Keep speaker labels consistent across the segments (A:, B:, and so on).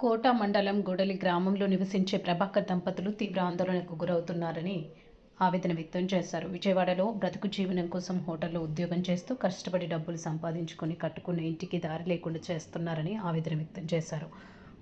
A: కోట మండలం గూడలి గ్రామంలో నివసించే ప్రభాకర్ దంపతులు తీవ్ర ఆందోళనకు గురవుతున్నారని ఆవేదన వ్యక్తం చేశారు. విజయవాడలో బ్రతుకు జీవనం కోసం హోటల్లో ఉద్యోగం చేస్తూ కష్టపడి డబ్బులు సంపాదించుకొని కట్టుకున్న ఇంటికి దారి లేకుండా చేస్తున్నారని ఆవేదన వ్యక్తం చేశారు.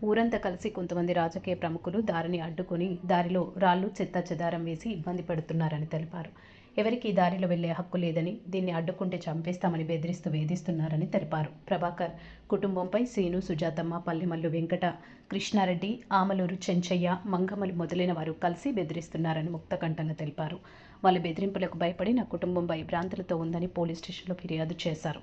A: ఊరంతా కలిసి కొంతమంది రాజకీయ ప్రముఖులు దారిని అడ్డుకొని దారిలో రాళ్ళు చెత్త చెదారం వేసి ఇబ్బంది పెడుతున్నారని తెలిపారు. ఎవరికి ఈ దారిలో వెళ్ళే హక్కు లేదని దీన్ని అడ్డుకుంటే చంపేస్తామని బెదిరిస్తూ వేధిస్తున్నారని తెలిపారు. ప్రభాకర్ కుటుంబంపై సీను సుజాతమ్మ పల్లెమల్లు వెంకట కృష్ణారెడ్డి ఆమలూరు చెంచయ్య మంగమలు మొదలైన వారు కలిసి బెదిరిస్తున్నారని ముక్తకంఠంగా తెలిపారు. వాళ్ళ బెదిరింపులకు భయపడి నా కుటుంబం భయభ్రాంతులతో ఉందని పోలీస్ స్టేషన్లో ఫిర్యాదు చేశారు.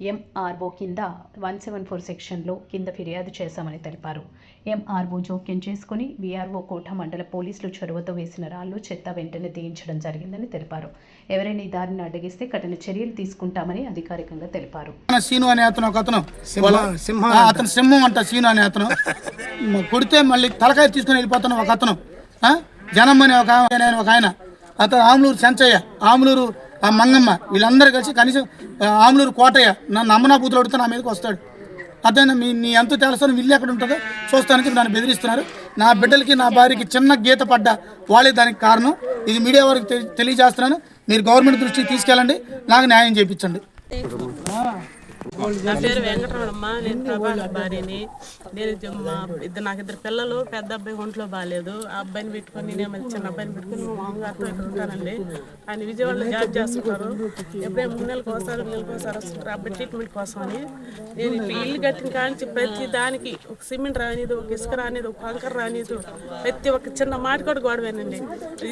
A: ఎంఆర్ఓ కింద వన్ సెవెన్ ఫోర్ సెక్షన్లో కింద ఫిర్యాదు చేశామని తెలిపారు. ఎంఆర్ఓ జోక్యం చేసుకుని వీఆర్ఓ కోట మండల పోలీసులు చొరవతో వేసిన రాళ్ళు చెత్త వెంటనే తీయించడం జరిగిందని తెలిపారు. ఎవరైనా ఈ దారిని అడ్డగిస్తే కఠిన చర్యలు తీసుకుంటామని అధికారికంగా తెలిపారు.
B: సీను అనే అతను ఒక అతను. అతను సింహం అంట సీను అనే అతను. కొడితే మళ్ళీ తలకాయ తీసుకుని వెళ్ళిపోతున్న ఒక అతను. ఆ? జనం అనే ఒక ఆయన ఆయన ఒక ఆయన. అతను ఆములూరు చెంచయ్య ఆములూరు ఆ మంగమ్మ వీళ్ళందరూ కలిసి కనీసం ఆమ్లూరు ఆములూరు కోటయ్య నన్ను అమ్మనా బూతులు అడిగితే నా మీదకి వస్తాడు. అతను మీ నీ ఎంత తెలుస్తాను వీళ్ళు ఎక్కడ ఉంటుందో చూస్తానికి నన్ను బెదిరిస్తున్నారు. నా బిడ్డలకి నా భార్యకి చిన్న గీత పడ్డ వాళ్ళే దానికి కారణం. ఇది మీడియా వారికి తెలియజేస్తున్నాను. మీరు గవర్నమెంట్ దృష్టికి తీసుకెళ్ళండి. నాకు న్యాయం చేయించండి.
C: నా పేరు వెంకటరమణమ్మ నేను ప్రభాకర్ భార్యని. నేను మా ఇద్దరు నాకు ఇద్దరు పిల్లలు పెద్ద అబ్బాయి ఒంట్లో బాగాలేదు ఆ అబ్బాయిని పెట్టుకొని నేను చిన్న అబ్బాయిని పెట్టుకొని మా మామగారితో ఇక్కడ ఉంటానండి. ఆయన విజయవాడలో జాబ్ చేస్తున్నారు ఎప్పుడైనా మూడు నెలలకు ఒకసారి నెలకు ఒకసారి వస్తుంటారు. అబ్బాయి ట్రీట్మెంట్ కోసం అని. నేను ఇప్పుడు ఇల్లు కట్టిన కానించి ప్రతి దానికి ఒక సిమెంట్ రానిది ఒక ఇసుక రానిది ఒక కంకర రానిది ప్రతి ఒక్క చిన్న మాట కూడా గొడవేనండి.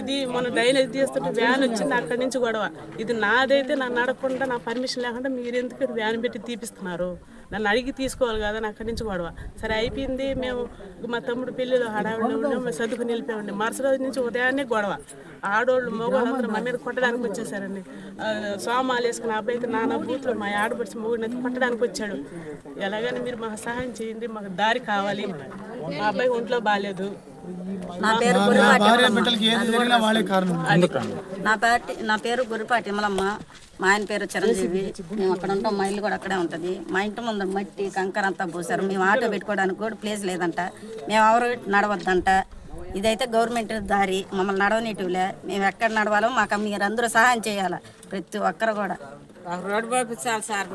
C: ఇది మన డైలీ తీస్తుంటే వ్యాన్ వచ్చింది అక్కడి నుంచి గొడవ. ఇది నాదైతే నన్ను నడకుండా నా పర్మిషన్ లేకుండా మీరు ఎందుకు వ్యాన్ పెట్టి తీపిస్తున్నారు. నన్ను అడిగి తీసుకోవాలి కదా అక్కడి నుంచి గొడవ. సరే అయిపోయింది. మేము మా తమ్ముడు పెళ్ళిలో హడావిడి ఉండే మేము సర్దుకుని వెళ్ళిపోయామండి మరుసటి రోజు నుంచి ఉదయాన్నే గొడవ. ఆడోళ్ళు మగవాళ్ళు అందరూ మా మీద కొట్టడానికి వచ్చేసారండి. సోమాలు వేసుకున్న అబ్బాయి అయితే నాన్న బూతులు మా ఆడపడిచి మొగుడిని కొట్టడానికి వచ్చాడు. ఎలాగైనా మీరు మాకు సహాయం చేయండి మాకు దారి కావాలి. మా అబ్బాయి ఒంట్లో బాగాలేదు.
D: నా పేరు
B: నా
D: గురిపాటి
B: భార్య
D: ఇమలమ్మ.
B: బిడ్డలకి ఏది జరిగినా వాళ్ళే కారణం.
D: నా పేరు నా పేరు గురిపాటి ఇమలమ్మ మా ఆయన పేరు చిరంజీవి. మేము అక్కడ ఉంటాం. మా ఇల్లు కూడా అక్కడే ఉంటుంది. మా ఇంటి ముందు మట్టి కంకర అంతా పోసారు మేము ఆటో పెట్టుకోవడానికి కూడా ప్లేస్ లేదంట. మేము ఎవరు నడవద్దంట. ఇదైతే గవర్నమెంట్ దారి. మమ్మల్ని నడవనీటివిలే మేము ఎక్కడ నడవాలో మాకు మీరు అందరూ సహాయం చేయాలి. ప్రతి ఒక్కరు కూడా. రోడ్డు పంపించాలి సార్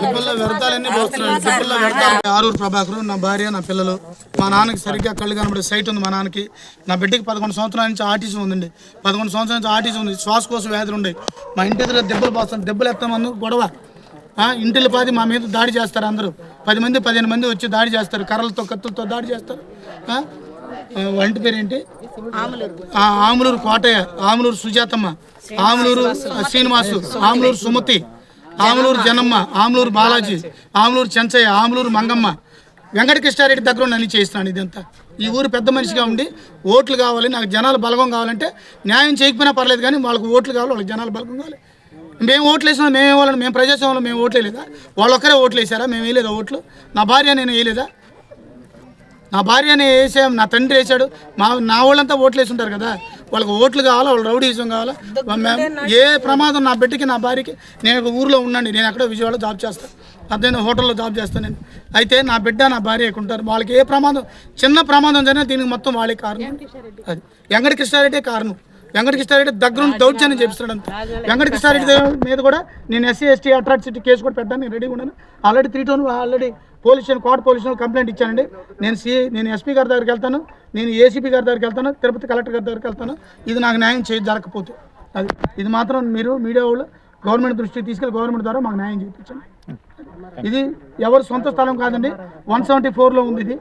B: దిబ్బల్లో వ్యర్థాలన్నీ పోస్తున్నాడు దిబ్బల్లో వ్యర్థాలు. ఆరూరు ప్రభాకరు నా భార్య నా పిల్లలు. మా నాన్నకి సరిగ్గా కళ్ళు కనబడే సైట్ ఉంది మా నాన్నకి. నా బిడ్డకి పదకొండు సంవత్సరాల నుంచి ఆర్టీసీ ఉందండి. పదకొండు సంవత్సరాల నుంచి ఆర్టీసీ ఉంది. శ్వాసకోశ వ్యాధులు ఉన్నాయి. మా ఇంటి ఎదురు దెబ్బలు పోస్తాను దెబ్బలు ఎత్తామని గొడవ. ఆ, ఇంటిలో పాది మా మీద దాడి చేస్తారు అందరూ. పది మంది పదిహేను మంది వచ్చి దాడి చేస్తారు. కర్రలతో కత్తులతో దాడి చేస్తారు. వంటి పేరు ఏంటి ఆ, ఆములూరు కోటయ్య ఆములూరు సుజాతమ్మ ఆములూరు శ్రీనివాసు ఆములూరు సుమతి ఆములూరు జనమ్మ ఆములూరు బాలాజీ ఆములూరు చెంచయ్య ఆములూరు మంగమ్మ. వెంకటకృష్ణారెడ్డి దగ్గర నన్ను చేయిస్తున్నాను ఇదంతా. ఈ ఊరు పెద్ద మనిషిగా ఉండి ఓట్లు కావాలి నాకు జనాలు బలగం కావాలంటే న్యాయం చేయకపోయినా పర్లేదు కానీ వాళ్ళకి ఓట్లు కావాలి వాళ్ళకి జనాలు బలగం కావాలి. మేము ఓట్లు వేసినా మేము ఇవ్వాలని మేము ప్రజాస్వామ్యంలో మేము ఓట్లు వేయలేదా వాళ్ళు ఒక్కరే ఓట్లు వేసారా మేము వేయలేదా ఓట్లు? నా భార్య నేను వేయలేదా? నా భార్యని వేసాం నా తండ్రి వేసాడు మా నా వాళ్ళంతా ఓట్లు వేసి ఉంటారు కదా. వాళ్ళకి ఓట్లు కావాలా? వాళ్ళు రౌడీజం కావాలా? ఏ ప్రమాదం నా బిడ్డకి నా భార్యకి? నేను ఊర్లో ఉన్నాను నేను ఎక్కడో విజయవాడలో జాబ్ చేస్తాను అదే హోటల్లో జాబ్ చేస్తాను నేను. అయితే నా బిడ్డ నా భార్య ఉంటారు. వాళ్ళకి ఏ ప్రమాదం చిన్న ప్రమాదం జరిగినా దీనికి మొత్తం వాళ్ళే కారణం. అది. వెంకట కృష్ణారెడ్డి కారణం. వెంకటకృష్ణారెడ్డి దగ్గర ఉండి దౌర్జన్యం చేపిస్తున్నాడు అంతే. మీద కూడా నేను ఎస్సీ ఎస్టీ అట్రాసిటీ కేసు కూడా పెట్టాను నేను రెడీగా ఉన్నాను. Already three town already police station police station complaint ఇచ్చానండి. నేను సి నేను ఎస్పీ గారి దగ్గరికి వెళ్తాను నేను ఏసీపీ గారి దగ్గరికి వెళ్తాను తిరుపతి కలెక్టర్ గారి దగ్గరికి వెళ్తాను. ఇది నాకు న్యాయం చేయ జరగకపోతే. అది ఇది మాత్రం మీరు మీడియా వాళ్ళు గవర్నమెంట్ దృష్టికి తీసుకెళ్ళి గవర్నమెంట్ ద్వారా మాకు న్యాయం చేయించండి. ఇది ఎవరు సొంత స్థలం కాదండి. వన్ సెవెంటీ ఫోర్లో ఉంది ఇది.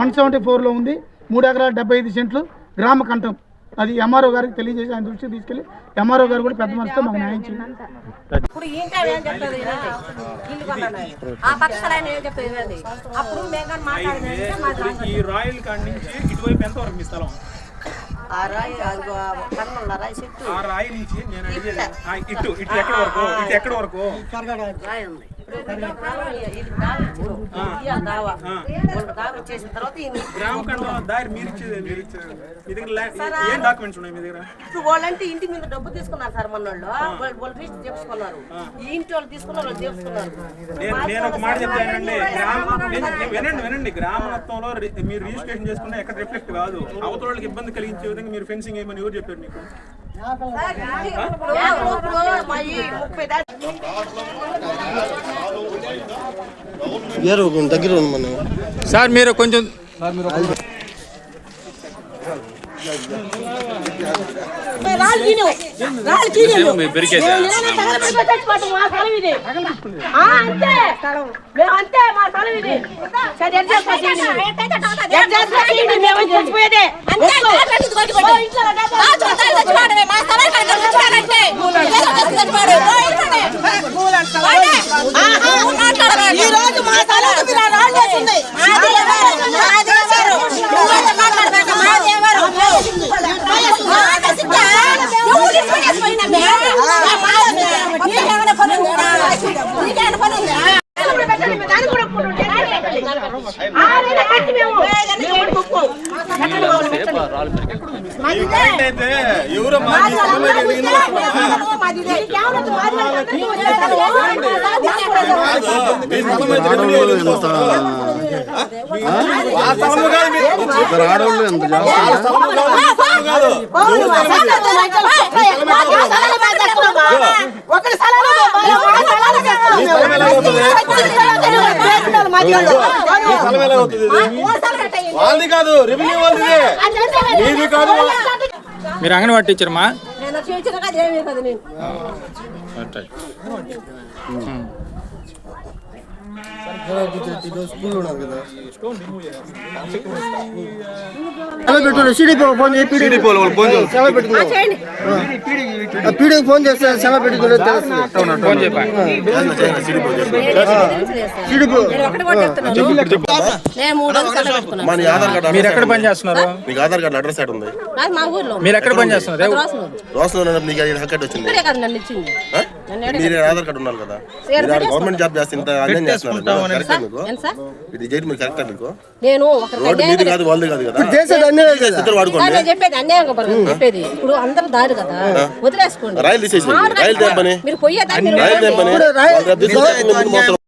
B: వన్ సెవెంటీ ఫోర్లో ఉంది. మూడు ఎకరాల డెబ్బై ఐదు సెంట్లు గ్రామ కంఠం. అది ఎంఆర్ఓ గారికి తెలియజేసి ఆయన దృష్టికి తీసుకెళ్ళి ఎంఆర్ఓ గారు కూడా పెద్ద మనసుతో మాకు న్యాయం
E: ఇప్పుడు ఏం చెప్తుంది ఆ ఏం చెప్తుంది వినండి అప్పుడు మేము
F: ఈ రాయల్ కాడ నుంచి ఇటువైపు ఎంత వరకు మీ స్థలం?
E: ఆ రాయి ఆ కర్మల రాయి చెట్టు.
F: ఆ రాయి నుంచి నేను ఇటు ఇటు ఎక్కడ వరకు? ఇటు ఎక్కడ వరకు?
E: రాయి ఉంది. వాళ్ళంటే ఇంటి మీద డబ్బు తీసుకున్నారు సార్ మన వాళ్ళు వాళ్ళు- రిజిస్టర్ చేసుకున్నారు. ఈ ఇంటి వాళ్ళు తీసుకున్నారు వాళ్ళు చేసుకున్నారు.
F: నేను ఒక మాట చెప్తానండి వినండి వినండి. గ్రామ రి- మీరు రిజిస్ట్రేషన్ చేసుకుంటే ఎక్కడ రిఫ్లెక్ట్ కాదు. అవతల వాళ్ళకి ఇబ్బంది కలిగించే విధంగా మీరు ఫెన్సింగ్ ఏమని ఎవరు చెప్పారు మీకు
G: దగ్గర ఉంది మనం.
H: సార్ మీరు కొంచెం
E: చచ్చిపోయేదే ఓ, ఇంట్లో డబ్బా. ఈ రోజు మా స్థలం మీద రాళ్ళు వేసింది. దాన్ని కూడా ఒప్పుకుంటుంటే ఆ, లేదా కట్టి మేము. మేము కూడా ఒప్పుకోం.
F: అయితే ఎవరో మాది స్థలమే కలిగింది మీ స్థలం అయితే రెవెన్యూ వాళ్ళు ఇస్తారు. ఆ స్థలము కాదు మీ-
G: ఇద్దరు ఆడవాళ్ళు ఎంత
F: వాళ్ళ స్థలము కాదు, మీ స్థలము కాదు. ఎవరి స్థలం
E: మా.
F: మీ? మీ? వాళ్ళది కాదు రెవెన్యూ వాళ్ళది మీది కాదు
H: మీరు అంగన్వాడీ టీచర్మా
E: నేను చేసిన కాదు ఏమీ కాదు నేను
G: స్కూల్ ఉన్నారు కదా సెలవు పెట్టు సిడిపో ఫోన్ చేసి పీడీ సెలవు పెట్టుకున్నావు పీడీకి ఫోన్ చేస్తే సెలవు పెట్టుకుని
H: మీరు ఎక్కడ పని చేస్తున్నారు?
I: నీకు ఆధార్ కార్డు అడ్రస్ ఎక్కడ ఉంది.
E: నాకు మా ఊర్లో
H: మీరు ఎక్కడ పని చేస్తున్నారు?
I: రోషన్ నీకు వచ్చింది. మీరు ఆధార్ కార్డు ఉన్నారు కదా? మీరు గవర్నమెంట్ జాబ్ చేస్తే ఇంత అన్యాయం చేస్తున్నారు. కరెక్టా మీకు? ఇది చేయడం మీరు కరెక్టా మీకు?
E: నేను
I: రోడ్డు
E: అన్యాయం
I: మీది కాదు వాళ్ళది కాదు కదా?
G: చేసేది అన్నీ కదా
I: ఇద్దరు వాడుకోండి.
E: నేను చెప్పేది అన్యాయం చెప్పేది. ఇప్పుడు అందరు దారి కదా. వదిలేసుకోండి.
I: రాయలు తీసేసి రాయలు తెప్పని
E: మీరు పోయేదాన్ని మీరు
I: రాయలు